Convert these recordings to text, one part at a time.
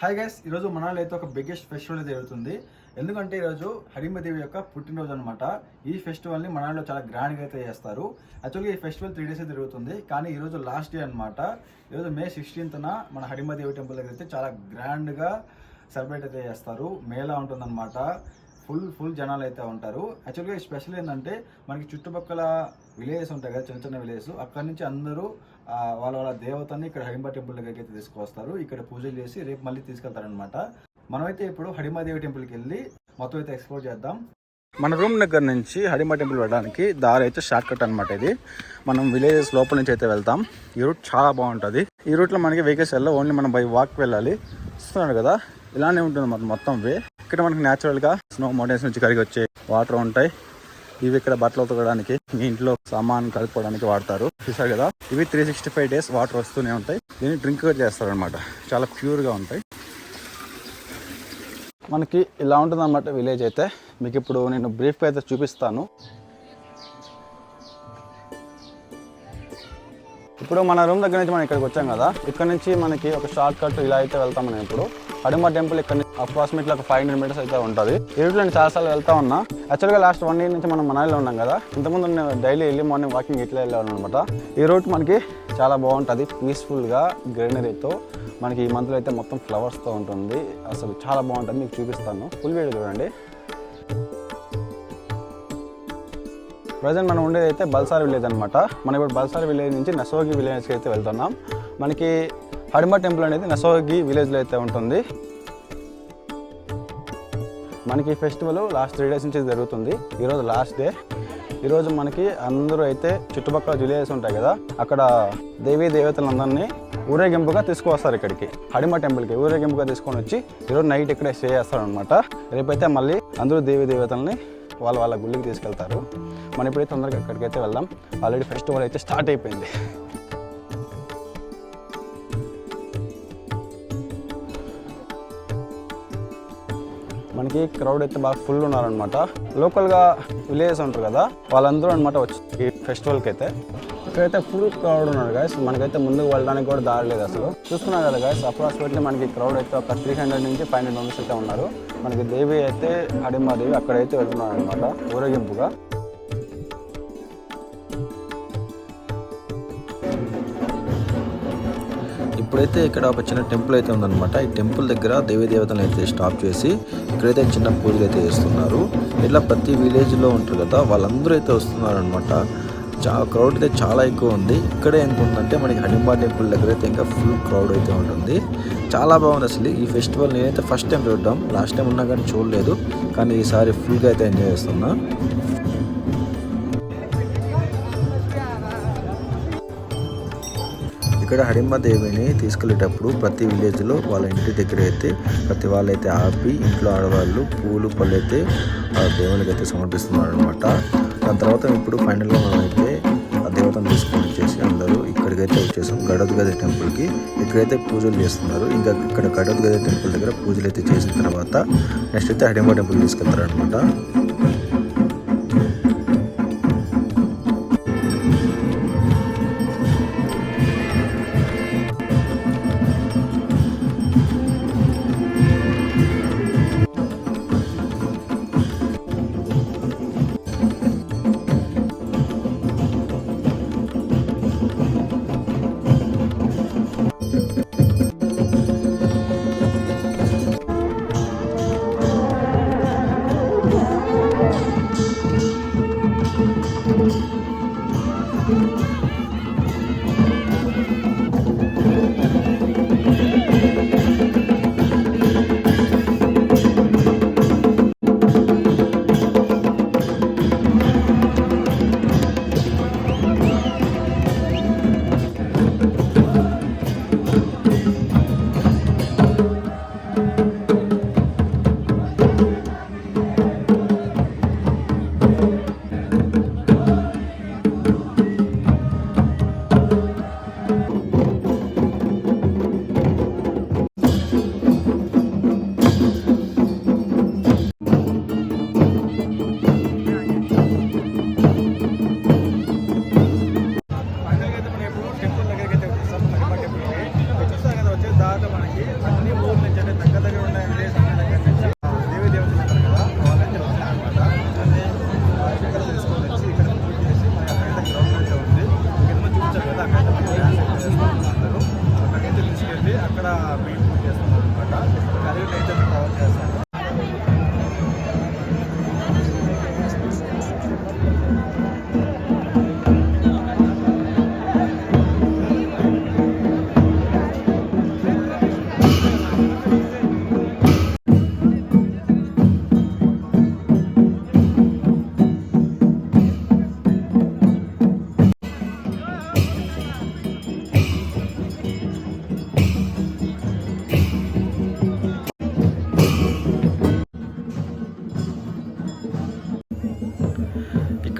Hi guys ఈరోజు మనాలి అయితే ఒక బిగ్గెస్ట్ ఫెస్టివల్ జరుగుతుంది. ఎందుకంటే ఈరోజు హరిమదేవి యొక్క పుట్టినరోజు అనమాట ఈ ఫెస్టివల్ని మనాలిలో చాలా గ్రాండ్గా అయితే చేస్తారు. యాక్చువల్గా ఈ ఫెస్టివల్ త్రీ డేస్ జరుగుతుంది. కానీ ఈరోజు లాస్ట్ డే అనమాట ఈరోజు మే సిక్స్టీన్త్న మన హరిమదేవి టెంపుల్ దగ్గర అయితే చాలా గ్రాండ్గా సెలబ్రేట్ అయితే చేస్తారు. మేళా ఉంటుందన్నమాట. ఫుల్ ఫుల్ జనాలు అయితే ఉంటారు. యాక్చువల్గా స్పెషల్ ఏంటంటే మనకి చుట్టుపక్కల విలేజెస్ ఉంటాయి కదా చిన్న చిన్న విలేజెస్. అక్కడి నుంచి అందరూ వాళ్ళ వాళ్ళ దేవతని ఇక్కడ హడింబ టెంపుల్ దగ్గరికి అయితే తీసుకొస్తారు ఇక్కడ పూజలు చేసి రేపు మళ్ళీ తీసుకెళ్తారనమాట మనమైతే ఇప్పుడు హడిమాదేవి టెంపుల్కి వెళ్ళి మొత్తం అయితే ఎక్స్ప్లోర్ చేద్దాం. మన రూమ్ దగ్గర నుంచి హడిమ టెంపుల్ వెళ్ళడానికి దారి అయితే షార్ట్ కట్ అనమాట ఇది. మనం విలేజెస్ లోపల నుంచి అయితే వెళ్తాం. ఈ రూట్ చాలా బాగుంటుంది. ఈ రూట్లో మనకి వెహికల్స్ వెళ్ళాలి ఓన్లీ మనం బై వాక్ వెళ్ళాలి. చూస్తున్నాడు కదా? ఇలానే ఉంటుంది మన మొత్తం వే ఇక్కడ మనకి న్యాచురల్గా స్నో మౌంటైన్స్ నుంచి కరిగి వచ్చే వాటర్ ఉంటాయి. ఇవి ఇక్కడ బట్టలు ఉతకడానికి మీ ఇంట్లో సామాన్ కలుపుకోవడానికి వాడతారు. చూసారు కదా? ఇవి three sixty five days water వస్తూనే ఉంటాయి. దీన్ని డ్రింక్ చేస్తారు అనమాట చాలా ప్యూర్గా ఉంటాయి. మనకి ఇలా ఉంటుంది అనమాట విలేజ్ అయితే. మీకు ఇప్పుడు నేను బ్రీఫ్గా అయితే చూపిస్తాను. ఇప్పుడు మన రూమ్ దగ్గర నుంచి మనం ఇక్కడికి వచ్చాం కదా ఇక్కడ నుంచి మనకి ఒక షార్ట్ కట్ ఇలా అయితే వెళ్తాం మనం ఇప్పుడు. హడిమ టెంపుల్ ఇక్కడ నుంచి అప్రాక్సిమేట్లీ ఒక ఫైవ్ హండ్రెడ్ మీటర్స్ అయితే ఉంటుంది. ఈ నేను చాలాసార్లు వెళ్తా ఉన్నా యాక్చువల్గా లాస్ట్ వన్ ఇయర్ నుంచి మనం మనాలిలో ఉన్నాం కదా ఇంతకుముందు నేను డైలీ వెళ్ళి మార్నింగ్ వాకింగ్ ఇట్లా వెళ్ళాను అనమాట ఈ రూట్ మనకి చాలా బాగుంటుంది. పీస్ఫుల్గా గ్రీనరీతో మనకి ఈ మంత్లో అయితే మొత్తం ఫ్లవర్స్తో ఉంటుంది. అసలు చాలా బాగుంటుంది. మీకు చూపిస్తాను. ఫుల్ వీడియో చూడండి. ప్రజెంట్ మనం ఉండేది అయితే బల్సార్ విలేజ్ అనమాట మనం ఇప్పుడు బల్సార్ విలేజ్ నుంచి నసోగి విలేజ్కి అయితే వెళ్తున్నాం. మనకి హడిమ టెంపుల్ అనేది నసోగి విలేజ్లో అయితే ఉంటుంది. మనకి ఫెస్టివల్ లాస్ట్ త్రీ డేస్ నుంచి జరుగుతుంది. ఈరోజు లాస్ట్ డే. ఈరోజు మనకి అందరూ అయితే చుట్టుపక్కల విలేజెస్ ఉంటాయి కదా అక్కడ దేవీ దేవతలందరినీ ఊరేగింపుగా తీసుకువస్తారు ఇక్కడికి. హడిమ టెంపుల్కి ఊరేగింపుగా తీసుకొని వచ్చి ఈరోజు నైట్ ఇక్కడే స్టే చేస్తారనమాట రేపైతే మళ్ళీ అందరూ దేవీ దేవతల్ని వాళ్ళ వాళ్ళ గుళ్ళకి తీసుకెళ్తారు. మనం ఇప్పుడైతే తొందరగా అక్కడికైతే వెళ్దాం. ఆల్రెడీ ఫెస్టివల్ అయితే స్టార్ట్ అయిపోయింది. చూడడానికి క్రౌడ్ అయితే బాగా ఫుల్ ఉన్నారనమాట లోకల్గా విలేజెస్ ఉంటారు కదా వాళ్ళందరూ అనమాట వచ్చి ఈ ఫెస్టివల్కి అయితే. ఇక్కడైతే ఫుల్ క్రౌడ్ ఉన్నారు గాయస్ మనకైతే ముందుకు వెళ్ళడానికి కూడా దారి లేదు అసలు. చూస్తున్నారు కదా గాయస్ అప్రాక్సిమేట్లీ మనకి క్రౌడ్ అయితే ఒక త్రీ హండ్రెడ్ నుంచి ఫైవ్ హండ్రెడ్ మెంబర్స్ అయితే ఉన్నారు. మనకి దేవి అయితే హడిమాదేవి అక్కడైతే వెళ్తున్నారు అనమాట ఊరేగింపుగా. ఇప్పుడైతే ఇక్కడ ఒక చిన్న టెంపుల్ అయితే ఉందన్నమాట. ఈ టెంపుల్ దగ్గర దేవదేవతలను అయితే స్టాప్ చేసి ఇక్కడైతే చిన్న పూజలు అయితే చేస్తున్నారు. ఇట్లా ప్రతి విలేజ్లో ఉంటారు కదా వాళ్ళందరూ అయితే వస్తున్నారు అనమాట చాలా క్రౌడ్ అయితే చాలా ఎక్కువ ఉంది. ఇక్కడే ఎంత ఉందంటే మనకి హడింబా టెంపుల్ దగ్గర అయితే ఇంకా ఫుల్ క్రౌడ్ అయితే ఉంటుంది. చాలా బాగుంది అసలు ఈ ఫెస్టివల్ నేనైతే ఫస్ట్ టైం చూడడం. లాస్ట్ టైం ఉన్నా కానీ చూడలేదు. కానీ ఈసారి ఫుల్గా అయితే ఎంజాయ్ చేస్తున్నా. ఇక్కడ హడిమ్మ దేవిని ప్రతి విలేజ్లో వాళ్ళ ఇంటి దగ్గర అయితే ప్రతి వాళ్ళైతే ఆపి ఇంట్లో ఆడవాళ్ళు పూలు పళ్ళు అయితే ఆ దేవునికి అయితే సమర్పిస్తున్నారు అనమాట దాని తర్వాత ఇప్పుడు ఫైనల్గా మనం అయితే ఆ దేవతను తీసుకొని వచ్చేసి అందరూ ఇక్కడికైతే వచ్చేసాం. గడద్ గది టెంపుల్కి. ఇక్కడైతే పూజలు చేస్తున్నారు. ఇంకా ఇక్కడ గడద్ గది టెంపుల్ దగ్గర పూజలు అయితే చేసిన తర్వాత నెక్స్ట్ అయితే హడిమ్మ టెంపుల్ తీసుకెళ్తారనమాట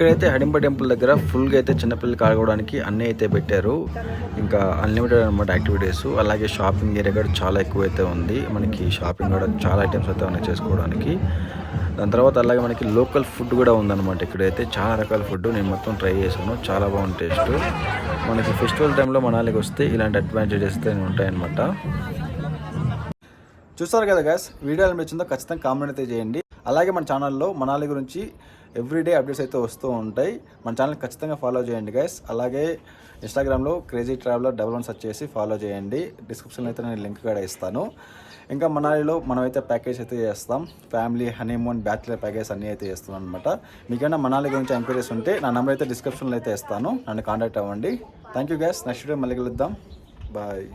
ఇక్కడైతే హడింప టెంపుల్ దగ్గర ఫుల్గా అయితే చిన్నపిల్లలు ఆడుకోవడానికి అన్నీ అయితే పెట్టారు. ఇంకా అన్లిమిటెడ్ అనమాట యాక్టివిటీస్ అలాగే షాపింగ్ ఏరియా కూడా చాలా ఎక్కువ అయితే ఉంది. మనకి షాపింగ్ కూడా చాలా ఐటమ్స్ అయితే ఉన్నాయి చేసుకోవడానికి. దాని తర్వాత అలాగే మనకి లోకల్ ఫుడ్ కూడా ఉందన్నమాట ఇక్కడైతే. చాలా రకాల ఫుడ్ నేను మొత్తం ట్రై చేశాను. చాలా బాగుంది టేస్ట్ మనకి ఫెస్టివల్ టైంలో మనాలికి వస్తే ఇలాంటి అడ్వాంటేజెస్ అయితే ఉంటాయన్నమాట. చూస్తారు కదా గ్యాస్ వీడియో ఎలా నచ్చిందో ఖచ్చితంగా కామెంట్ అయితే చేయండి. అలాగే మన ఛానల్లో మనాలి గురించి ఎవ్రీడే అప్డేట్స్ అయితే వస్తూ ఉంటాయి. మన ఛానల్ ఖచ్చితంగా ఫాలో చేయండి గైస్ అలాగే ఇన్స్టాగ్రామ్లో crazy traveller double one search చేసి ఫాలో చేయండి. డిస్క్రిప్షన్లో అయితే నేను లింక్ కూడా ఇస్తాను. ఇంకా మనాలిలో మనమైతే ప్యాకేజ్ అయితే చేస్తాం. ఫ్యామిలీ హనీమూన్ బ్యాచులర్ ప్యాకేజ్ అన్నీ అయితే చేస్తాం అనమాట మీకైనా మనాలి గురించి ఎంక్వైరీస్ ఉంటే నా నెంబర్ అయితే డిస్క్రిప్షన్లో అయితే ఇస్తాను. నన్ను కాంటాక్ట్ అవ్వండి. Thank you guys next day మళ్ళీ కలుద్దాం. బాయ్